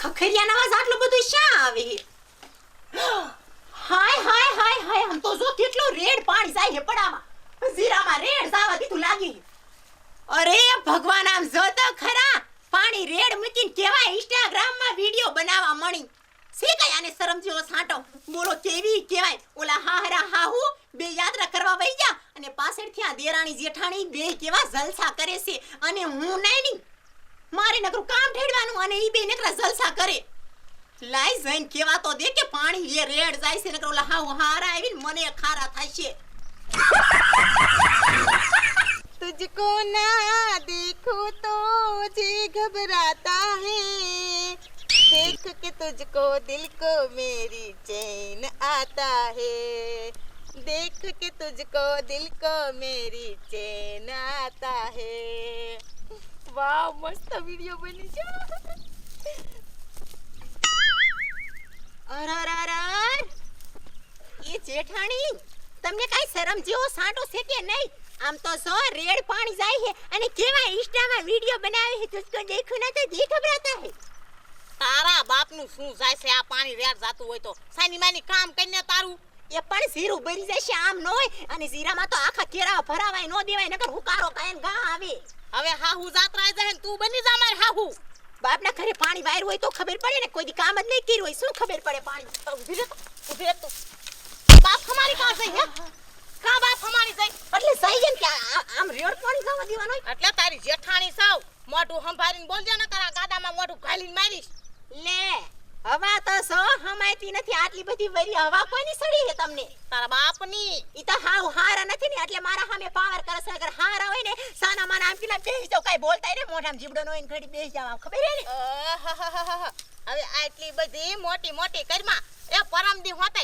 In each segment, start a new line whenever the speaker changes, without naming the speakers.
ખખરિયાના અવાજ આટલો બધો શા આવે હાય હાય હાય હાય આમ તો જો કેટલો રેડ પાણી જાય હે પડામાં જીરામાં રેડ જાવા દીધું લાગી અરે ભગવાન આમ જો તો ખરા પાણી રેડ મૂકીને કેવા ઇન્સ્ટાગ્રામમાં વીડિયો બનાવવા મળી છે કઈ આને શરમ જેવો સાંટો બોલો કેવી કેવાય ઓલા હાહરા હાહુ બે યાત્રા કરવા વઈ ગયા અને પાછળથી આ દેરાણી જેઠાણી બે કેવા જલસા કરે છે અને હું નહીં મારે નકરું કામ ઠેડવાનું અને ઈ બે નકરા જલસા કરે લાઈ જઈને કેવા તો દે કે પાણી લે રેડ જાય છે નકર ઓલા હાવ હારા આવીને મને ખારા થાય છે
तुझको ना देखूं तो जी घबराता है देख के तुझको दिल को मेरी चैन आता है देख के तुझको दिल को मेरी चैन आता है વાહ મસ્ત વિડિયો બની છે
અરરરર. એ જેઠાણી તમને કાઈ શરમ જેવો સાંટો છે કે નહીં? આમ તો સો રેડ પાણી જાય છે અને કેવા ઇન્સ્ટામાં વિડિયો બનાવે છે તુસકો દેખું ના તો જી ઘબરાતા હે
તારા બાપનું શું જાય છે? આ પાણી રેડ જાતું હોય તો. સાની માની કામ કરીને તારું.
એ પણ ઝીરું ભરી જશે આમ ન હોય. અને ઝીરામાં તો આખા કેરા ભરાવાય નો દેવાય નકર હુકારો કાયન ગા આવે.
હવે હાહુ જાત્રા જાય ને તું બની જા મારે હાહુ.
બાપના ઘરે પાણી વાયર હોય તો ખબર પડે ને કોઈ દી કામ જ નહીં કર્યું હોય શું ખબર પડે પાણી?
ઊભી રહે તો, રહે તું. બાપ હમારી કાં જઈ હે? કા બાપ હમારી જઈ?
એટલે સહી જેમ કે આમ રેડ પાણી જવા દેવાનો
એટલે તારી જેઠાણી સાવ મોઢું સંભાળીને બોલજે ને તારા ગાડામાં મોઢું ઘાલીને મારીશ.
લે. હવા તો સો હમાયતી નથી આટલી બધી વરી હવા કોની સડી છે તમને?
તારા બાપની.
ઈ તો હાવ હારા નથી ને એટલે મારા સામે પાવર કરે છે. અગર હારા હોય ને સાના માના આમ કિલા બેસી જાવ? કઈ બોલતાય ને મોઢામાં જીબડો નો ઘડી બેસી જાવ ખબર હે ને.
હવે આટલી બધી મોટી મોટી કરમા. એ પરમદી હોતે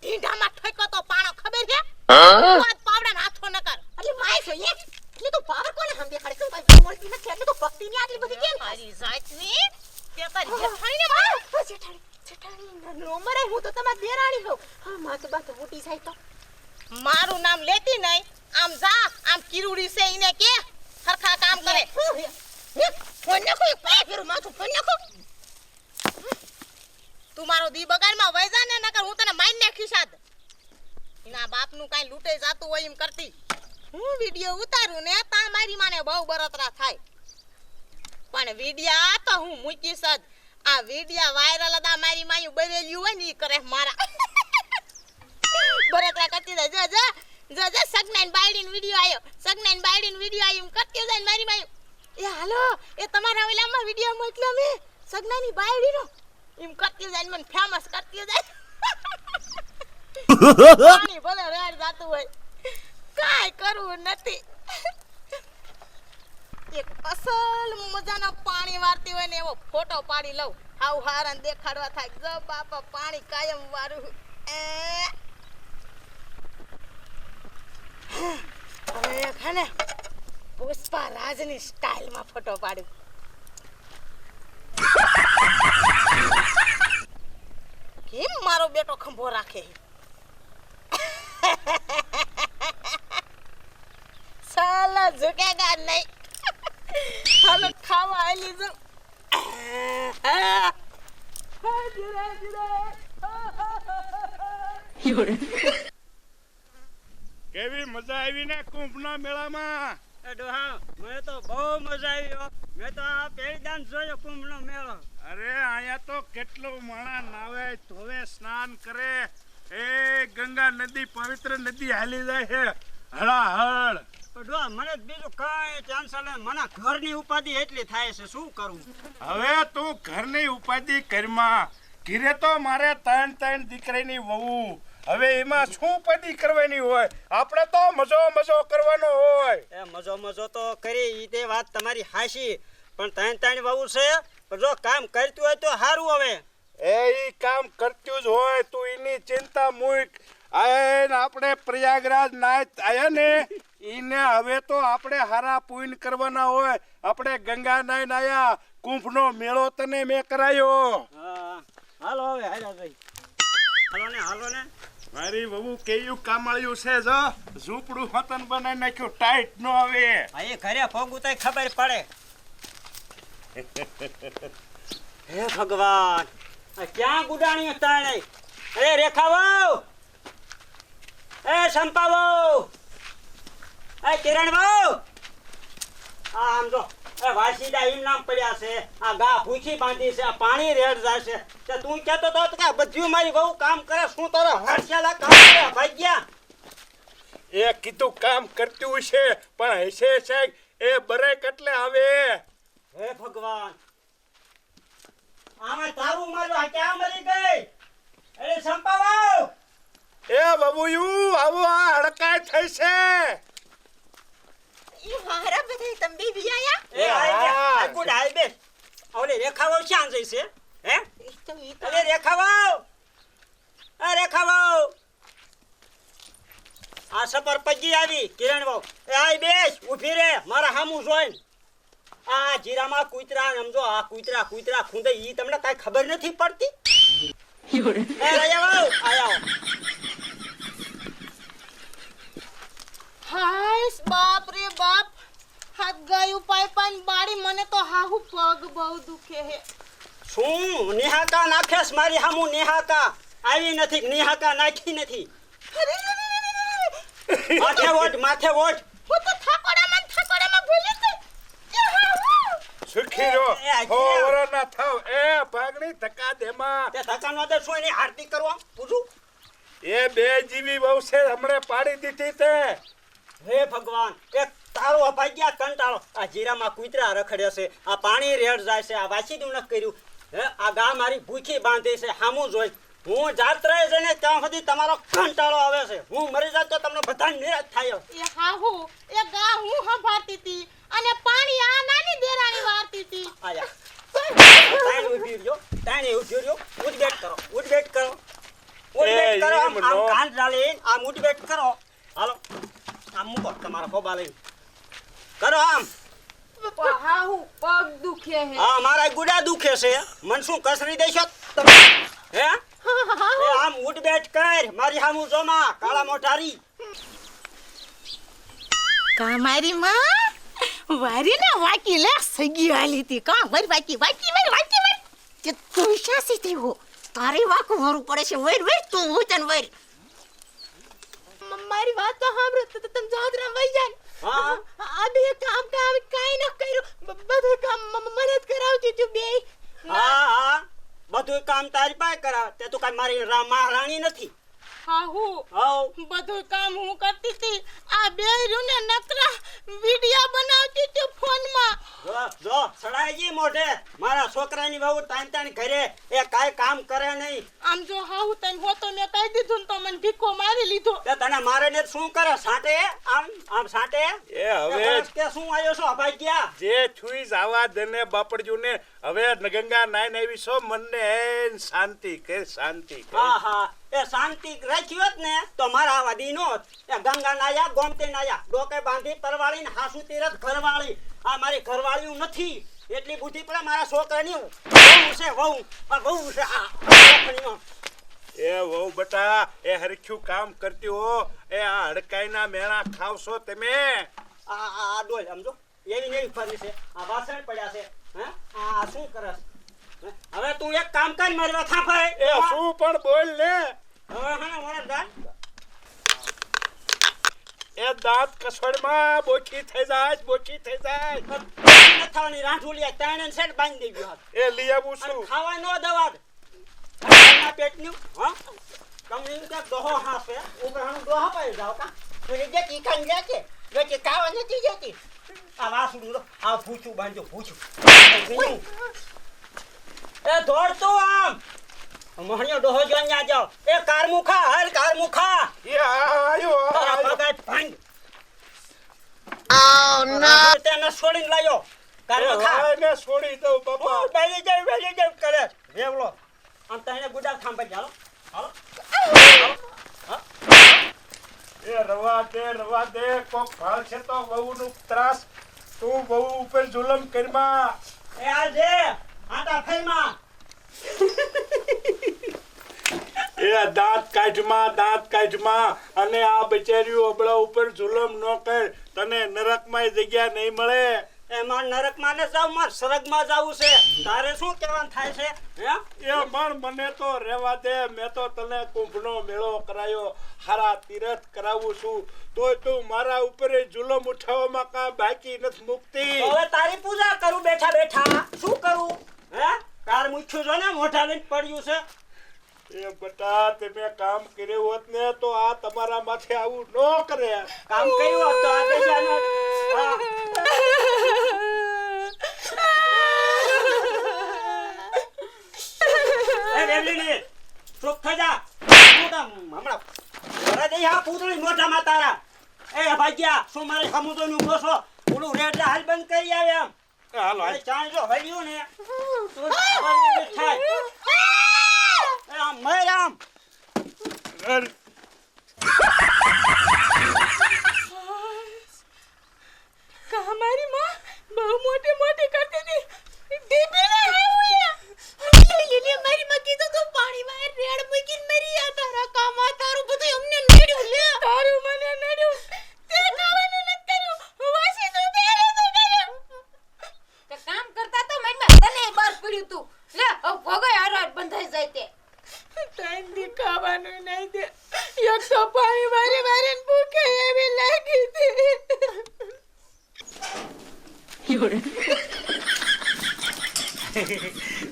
ઢીંઢામાં ઠોક્યો તો પાણો ખબર છે વાત પાવડાને હાથો ન કર
એટલે માય છો એ એટલે તો પાવર કોને હમ દેખાડે તું કઈ બોલતી નથી એટલે તો ભક્તિ ની આટલી બધી કેમ થાય
મારી જાતની તે તારી જેઠાણીને માર.
આ જેઠાણી જેઠાણી નો મરાય હું તો તમારી દેરાણી હોઉં હા માથે બાથે મોટી થાય તો
મારું નામ લેતી નહીં આમ જા આમ કિરુડી છે ઈને કે સરખા કામ કરે
ફોન નાખો એક પાય ફેરું માથું ફોન નાખો
તું મારો દી બગાડમાં વઈ જા ને નકર હું તને મારી નાખીશ આજ એના બાપનું કાંઈ લૂંટે જાતું હોય એમ કરતી હું વીડિયો ઉતારું ને તા મારી માને બહુ બરોતરા થાય. પણ વિડિયા તો હું મૂકીશ સદ આ વિડિયા વાયરલ હતા મારી માયું બરેલ્યું હોય ને ઈ કરે મારા. બળતરા કરતી જાય. જો જો જો જો સગનાઈન બાયડીન વિડિયો આવ્યો સગનાઈન બાયડીન વિડિયો એમ કરતી જાય ને મારી માયું. એ હાલો એ તમારા ઓલામાં વિડિયો મોકલ્યો મેં. સગનાની બાયડીનો. એમ કરતી જાય મને ફેમસ કરતી જાય. ભલે રેડ જાતું હોય. કાંઈ કરવું નથી. એક અસલ મજાનો પાણી વારતી હોય ને એવો ફોટો પાડી લઉં. હાવ હારણ દેખાડવા થાય. જો બાપા પાણી કાયમ વારું. એ. હવે એક હે ને પુષ્પા રાજની સ્ટાઇલમાં ફોટો પાડું. કેમ મારો બેટો ખંભો રાખે? સાલા ઝુકેગા નહીં હાલો ખાવા આલી જો
કેવી મજા આવી ને કુંભના મેળામાં?
એ ડોહા મને તો બહુ મજા આવી હો. મેં તો આ પહેલી દાન જોયો કુંભનો મેળો.
અરે અહીંયા તો કેટલું માણા નાવે ધોવે સ્નાન કરે. એ ગંગા નદી પવિત્ર નદી હાલી જાય છે. હળાહળ.
તો મને બીજું કાંઈ નહીં. મને ઘરની ઉપાધિ એટલી થાય છે શું કરું?
હવે તું ઘરની ઉપાધિ કરમાં. ઘીરે તો મારે ત્રણ ત્રણ દીકરીની વહુ. હવે એમાં શું ઉપાધિ કરવાની હોય? આપણે તો મજો મજો કરવાનો હોય.
એ મજો મજો તો કરી એ તે વાત તમારી હાશી પણ ત્રણ ત્રણ વહુ છે પણ જો કામ કરતું હોય તો સારું હવે.
એ કામ કરતું જ હોય તું એની ચિંતા મૂક. આપણે પ્રયાગરાજ નાય આયા ને ઈને હવે તો આપણે હારા પૂન કરવાના હોય. આપણે ગંગા નાય નાયા કુંભનો મેળો તને મેં કરાયો.
હાલો હવે હાલો ભાઈ. હાલો ને હાલો ને.
મારી વહુ કેયું કામળ્યું છે જો. ઝૂંપડું હતન બનાવી નાખ્યું ટાઈટ નો આવે.
એ ઘરે ભોગવું તો ખબર પડે. હે ભગવાન ક્યાં ગુડાણી તાણે? અરે રેખા વાવ એ સંપા વાવ એ કિરણ વાવ આમ જો એ વાસીદા ઈમ નામ પડ્યા છે. આ ગા ભૂખી બાંધી છે આ પાણી રેડ જાય છે. તે તું કહેતો તો કે બધું મારી બહુ કામ કરે શું તારે હર્ષેલા કામ કરે ભાગ્યા
એ કીધું કામ કરતું છે પણ હશે છે એ બરે કેટલે આવે.
હે ભગવાન. આમાં તારું મારું આ ક્યાં મરી ગઈ? અરે સંપા વાવ
એ બબુયું આવો આ હડકાય થઈ છે.
ઈ હારા બધે તંબી વિયા
એ. આ ગુડ આઈ બે ઓલે રેખાવાવ શાન જઈ છે? હે? અરે રેખાવાવ! આ રેખાવાવ! આ સફર પજી આવી કિરણ વાવ એ આઈ બેસ ઊભી રે મારા હામું જોઈન. આ જીરામાં કૂતરા સમજો આ કૂતરા કૂતરા ખૂંદે ઈ તમને કાંઈ ખબર નથી પડતી? એ રાજા વાવ આયા
હાય બાપ રે બાપ. હાથ ગાયું પાઈ પાઈ બાળી મને તો હાહુ પગ બહુ દુખે હે.
શું? નિહાકા નાખેસ મારી હામુ નિહાકા આવી નથી નિહાકા નાખી નથી. માથે વોટ માથે વોટ.
હું તો થાકોડામાં ને થાકોડામાં ભૂલી ગઈ.
સુખી રહો.
એ આ
હો
જીયા.
વરના થાવ. એ ભાગણી ધક્કા દેમાં.
તે ધક્કાનો દે શું એની આરતી કરવા? પૂછું
એ બે જીવી બહુ છે હમણે પાડી દીધી તે.
હે ભગવાન એક તારો અભાગ્યા કંટાળો. આ જીરામાં કૂતરા રખડ્યા છે આ પાણી રેડ જાય છે આ વાસી દુણક કર્યું. હે આ ગા મારી ભૂખી બાંધી છે હામું જોઈ. હું જાત રહે છે ને ત્યાં સુધી તમારો કંટાળો આવે છે. હું મરી જાત તો તમને બધા નિરાશ થાય
એ હાહુ એ ગા હું સંભાળતી હતી અને પાણી આ નાની દેરાણી વારતી હતી.
આયા. તાણી ઊભી રહ્યો તાણી ઊભી રહ્યો. ઉડબેટ કરો ઉડબેટ કરો. ઉડબેટ કરો આમ. કાન ડાલીને આમ ઉડબેટ કરો. હાલો. આમ મૂકો તમારા ફોબા લઈને. કરો આમ.
હાહુ પગ દુખે હે.
હા મારા ગુડા દુખે છે. મન શું કસરી દેશો તમે? હે? એ આમ ઉઠબેઠ કર. મારી હામું જોમાં કાળા મોઢારી.
કા મારી માં? વારી ને વાકી લે સગી આલી તી કા વર વાકી વાકી વર વાકી વર. કે તું શાસી થી હો? તારી વાકું ભરું પડે છે. વેર વર તું ઉતન વર. મારી વાત તો સાંભળો. તો તમે જાદરા વહી જાય
હા.
આ બે કામ કામ કાઈ ન કર્યું. બધું કામ મને જ કરાવતી તું બે.
હા હા. બધું કામ તારી પાસે કરાવ. તે તો કાંઈ મારી રામા મહારાણી નથી.
હાહુ. બધું કામ હું કરતી હતી. આ બે રૂને નકરા વિડિયા બનાવતી હતી ફોનમાં.
જો જો સડાઈજી મોઢે. મારા છોકરાની વહુ તાન તાન ઘરે. એ કાઈ કામ કરે નહીં.
આમ જો હાહુ તને હોતો મેં કહી દીધું ને તો મને ભીખો મારી લીધો.
તે તને મારે ને શું કરે સાટે? આમ આમ સાટે?
એ હવે
કે શું આવ્યો છો અભાગ્યા
જે છુઈ જાવા દને બાપડજુ ને હવે ગંગા નાઈ નાઈ છો મનને શાંતિ કે શાંતિ કે.
હા હા. એ શાંતિ રાખી હોત ને તો મારા આવા દી નોત એ ગંગા નાયા ગોમતી નાયા. ડોકે બાંધી પરવાળી ને હાસુ તીરથ ઘરવાળી. આ મારી ઘરવાળી નથી. એટલી બુદ્ધિ પડે મારા છોકરાની વહુ છે વહુ. આ વહુ છે આ છોકરીનો.
એ વહુ બટા એ હરખ્યું કામ કરતી હો. એ આ હડકાઈના મેણા ખાવશો તમે.
આ આ ડોલ સમજો? એવી ને એવી ફરી છે. આ વાસણ પડ્યા છે. હે? આ શું કરસ હવે તું એક કામ કર મારી વાત સાંભળ.
એ શું પણ બોલ ને
હવે હા ને મને દાન.
એ દાંત કસોડમાં બોખી થઈ જાય બોખી થઈ જાય.
થવાની રાંઠુલિયા ત્રણે સેટ બાંધી દેવી હાથ.
એ લઈ આવું છું.
ખાવા નો દવા. પેટ પેટનું હા? એમ કે દોહો હાંસે. ઉભરાણું દોહા પાઈ જાવ કા? તો જે ટીકાઈ જાય કે? જો કે ખાવા નથી જતી. આ વાસુડું લો આ ભૂચું બાંધજો ભૂચું. એ દોડતું આમ. મહણિયો ડોહો જા જાઓ. એ કારમુખા હર કારમુખા.
એ આયો
પગાર ભાંગ. ઓ નો. તેને છોડીને લાયો.
એ
કારમુખા
વાયને છોડી દઉં બાપા
બેસી જાય બેસી જાય કરે. વેવલો. આમ તને ગુડા ખાંભા ચાલો હાલો.
એ રવા દે રવા દે કોક ફળ છે તો બહુ નું ત્રાસ. તું બહુ ઉપર જુલમ કરમા.
એ આજે આટા ફેરમાં
એ દાંત કાઢમાં દાંત કાઢમાં. અને આ બિચારીઓ અબળા ઉપર જુલમ ન કર. તને નરકમાં જગ્યા નહીં મળે.
એમાં નરકમાં ને જાવ માર સ્વર્ગમાં જાવું છે. તારે શું કહેવાનું થાય છે હે?
એ પણ મને તો રહેવા દે. મેં તો તને કુંભનો મેળો કરાયો. હારા તીરથ કરાવું છું. તોય તું મારા ઉપર જુલમ ઉઠાવવામાં કા બાકી નથી મુક્તિ.
હવે તારી પૂજા કરું બેઠા બેઠા. શું કરું? હે? તાર મૂછું જો ને મોઢા લઈને પડ્યું છે.
એ બટા તમે કામ કર્યું હોત ને તો આ તમારા માથે આવું ન કરે.
કામ કર્યું હોત તો આ દેશાને એ વેલીની ચૂપ થઈ જા. હમણાં અરે હા તારા. એ ભાગ્યા શું મારે સમુદ્રનું ઊભો છો કરી આવે
આમ. હાલો
જો હલ્યું ને. તો થાય. એ આમ મર આમ
હમારી માં
મોટી મોટી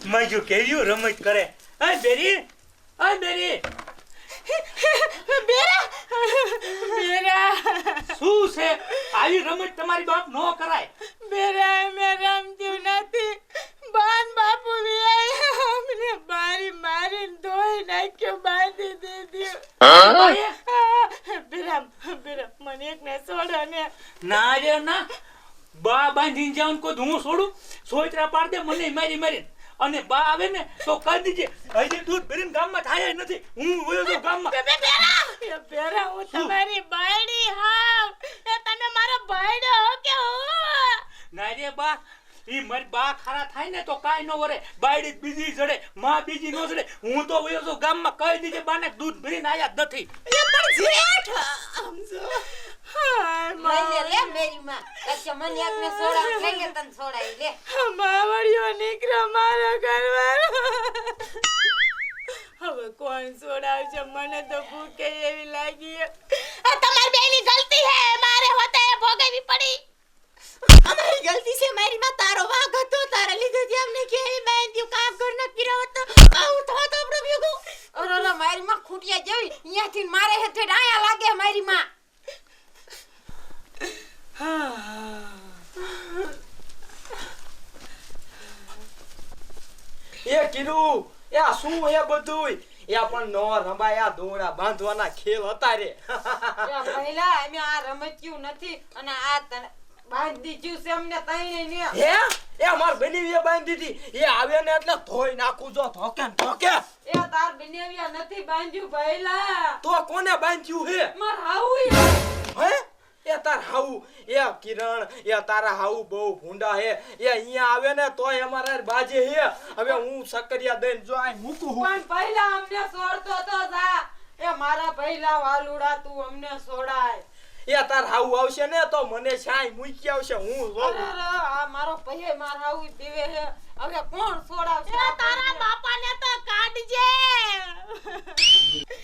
મજુ કેવ્યું રમત કરે. અય બેરી. અય બેરી.
બેરા. બેરા.
શું છે? આવી રમત તમારી બાપ નો કરાય.
બેરા મેં રમતી નથી. બાન બાપુ વિયાય અમને મારી મારીને ધોઈ નાખ્યો બાંધી દીધી. બેરા બેરા મને એક ને છોડો ને.
ના રે ના. બા બાંધીને જાઉં કોઈ હું છોડું? સોયત્રા પાડ દે મને મારી મારી. અને બા આવે ને તો કહી દીજે હજી દૂધ ભરીને ગામમાં થાય નથી. હું વયો છું ગામમાં.
બેરા હું તમારી બાયડી હા એ તમે મારો ભાઈડો હો કે હું?
ના રે બા ઈ મારી બા ખરા થાય ને તો કાઈ નો વરે. બાયડી બીજી જડે માં બીજી નો જડે. હું તો વયો છું ગામમાં કહી દીજે બાને દૂધ ભરીને આયા નથી.
એ પણ જેઠ! સમજો.
હાય
લઈ લે મેરી માં કચ્છે મને એક સોડા લઈ લે તને સોડાઈ લે.
માવડિયો નીકળો મારો ઘરવાળો. હવે કોણ સોડાવશે? મને તો ભૂખે એવી લાગી આ તમારી બેની ગલતી હે મારે હોતે ભોગવવી પડી
અમારી ગલતી છે મારી માં તારો વાગ હતો તારા લીધે જ અમને કે મેં દ્યું કામ કર ન કર્યો હોત તો આવું થતો આપણો ભેગો
ઓલો ઓલો મારી માં ખૂટિયા જેવી અહીંયાથી મારે હેઠે ડાયા લાગે મારી માં
એ કીધું એ એ બધુંય. એ પણ નો રંબાયા દોડા બાંધવાના ખેલ હતા રે.
એ મહિલા અમે આ રમત્યું નથી અને આ બાંધી દીધું છે અમને તઈને ને
હે? એ માર બની એ બાંધી હતી. એ આવે ને એટલે ધોઈ નાખું જો ધોકે ને ધોકે.
એ તાર બનેવ્યા નથી બાંધ્યું ભઈલા.
તો કોને બાંધ્યું હે?
માર હાવું
હે? એ તાર હાઉ એ કિરણ એ તારા હાઉ બહુ ભૂંડા હે. એ અહીંયા આવે ને તોય અમારા બાજે હે. હવે હું સકરિયા દઈને જો આ મૂકું હું.
પણ પહેલા અમને છોડતો તો જા. એ મારા પહેલા વાલુડા તું અમને છોડાય
એ તાર હાઉ આવશે ને તો મને છાય મૂકી આવશે હું જોઉં.
આ મારો પહે માર હાઉ દેવે હે. હવે કોણ છોડાવશે
તારા બાપાને તો કાઢજે.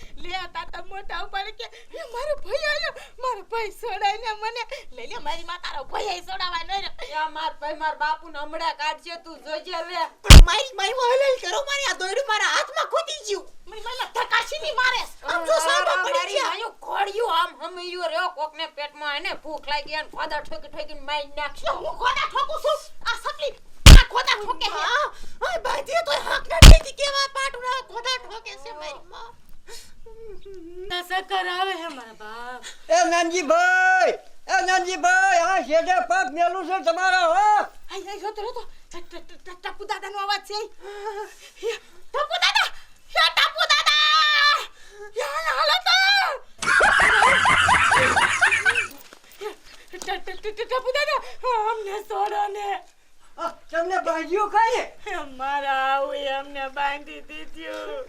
લે તાતા મોટા ઉપર કે એ મારો ભાઈ આવ્યો મારો ભાઈ સોડાઈને મને. લઈ લે મારી માં તારો ભાઈ સોડાવા ન
યા માર ભાઈ માર બાપુ ને હમણાં કાઢશે તું જોજે રે
પણ મારી મારી માં હલલ કરો મારી આ દોયડું મારા હાથમાં ખોટી ગયું.
મારી મને ધકાશી ની મારે.
આમ જો સાંભા પડી ગયા.
માયું ખોડિયું આમ હમૈયું રહ્યો કોકને પેટમાં એને ભૂખ લાગી અને ખોદા ઠોકી ઠોકીને મારી
હું ખોદા ઠોકું છું? આ સકલી આ ખોદા ઠોકે હા?
બાંધીએ તો હાક ના દેતી કેવા પાટુડા ખોદા ઠોકે છે મારી માં
સકર આવે હે મારા બાપ.
એ નાનજીભાઈ એ નાનજીભાઈ આ શેઠે પગ મેલું છે તમારા હો?
આઈ આઈ જોતો તો ટપુ દાદાનો અવાજ છે ટપુ દાદા! હે ટપુ દાદા! યાર હાલો તો! ટપુ દાદા અમને છોડો ને.
તમને બાંધ્યું કઈ?
મારા આવું અમને બાંધી દીધું.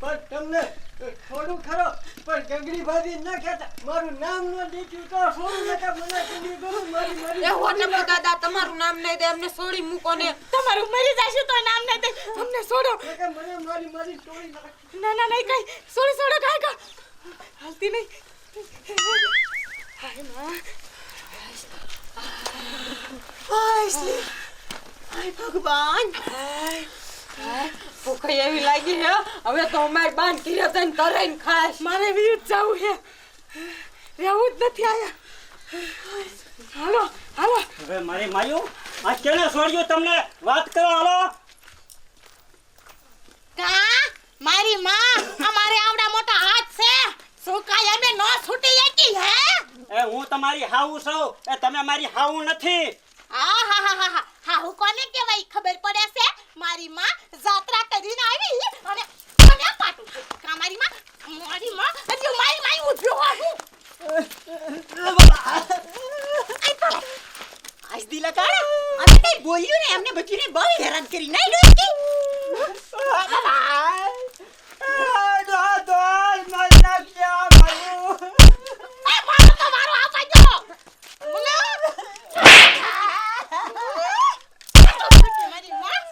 પણ તમને થોડું ખરો પણ ગગડી ભાભી ન કહેતા. મારું નામ ન દીધું તો થોડું નકા મને કીધું? કરું મારી મારી
એ હોટલ દાદા તમારું નામ નહીં દે અમને છોડી મૂકો ને.
તમારું મરી જશે તો નામ નહીં દે. અમને છોડો.
કે મને મારી મારી છોડી
ના ના નહીં કઈ. છોડી છોડો કાંઈ કા હાલતી નહીં. હાયમાં.
હાય ભગવાન. હાય. ભગવાન
ભૂખ એવી લાગી હે હવે તો અમારી બાન ઘીરે જઈને તરાઈને ખાશ
મારે વિરુદ્ધ જવું છે રહેવું જ નથી આયા. હાલો હાલો.
હવે મારી માયુ આ કેને છોડ્યો તમને વાત કરો હાલો?
કા? મારી માં? અમારે આવડા મોટા હાથ છે. સુકાય અમે ન છૂટી જતી હે?
એ હું તમારી હાઉ છું. એ તમે મારી હાઉ નથી.
આ હા હા હા હા હા કોને કહેવાય? ખબર પડે છે? મારી માં જાત્રા કરીને આવી અને મને પાટું છે. મારી માં? મારી માં? હજી મારી માં ઉભ્યો હું
આજ દિલા કાળા અમે કઈ બોલ્યું ને એમને બચીને બહુ હેરાન કરી ડોકી
એ મારો તો મારો આપા જો બોલો મારી માં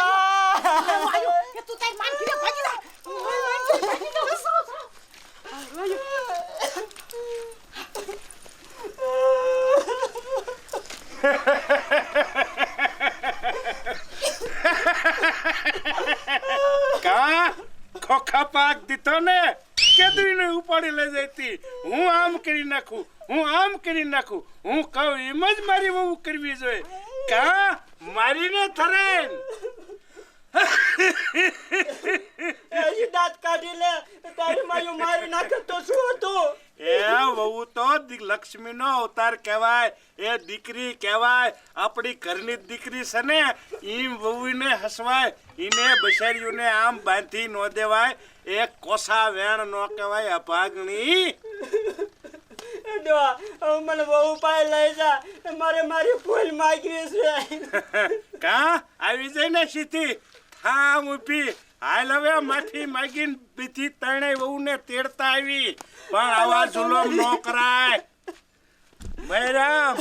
આયો કે તું તારી માન કીધે ભાગી જા માન માન તું ભાગી જા
કા? ખોખા પાક દીધો ને? કેદરીને ઉપાડી લઈ જતી હું આમ કરી નાખું, હું આમ કરી નાખું. હું કહું, એમ જ મારી વહુ કરવી જોઈએ. કા? મારીને થરેન
દાંત કાઢી લે. તારી માયું મારી નાખે તો શું હતું?
એ વહુ તો દી- લક્ષ્મીનો અવતાર કહેવાય એ દીકરી કહેવાય આપણી ઘરની દીકરી છે ને એમ વહુને હસવાય એને બસેરીઓને આમ બાંધી ન દેવાય એ કોસા વેણ ન કહેવાય અભાગણી.
મને બહુ પાય લઈ જા મારે મારી ફૂલ માગવી છે.
કા? આવી જાય ને સીધી. થામ ઊભી. હાલ હવે માફી માગીને બીજી ત્રણેય વહુને તેડતા આવી. પણ આવા જુલમ ન કરાય. બૈરામ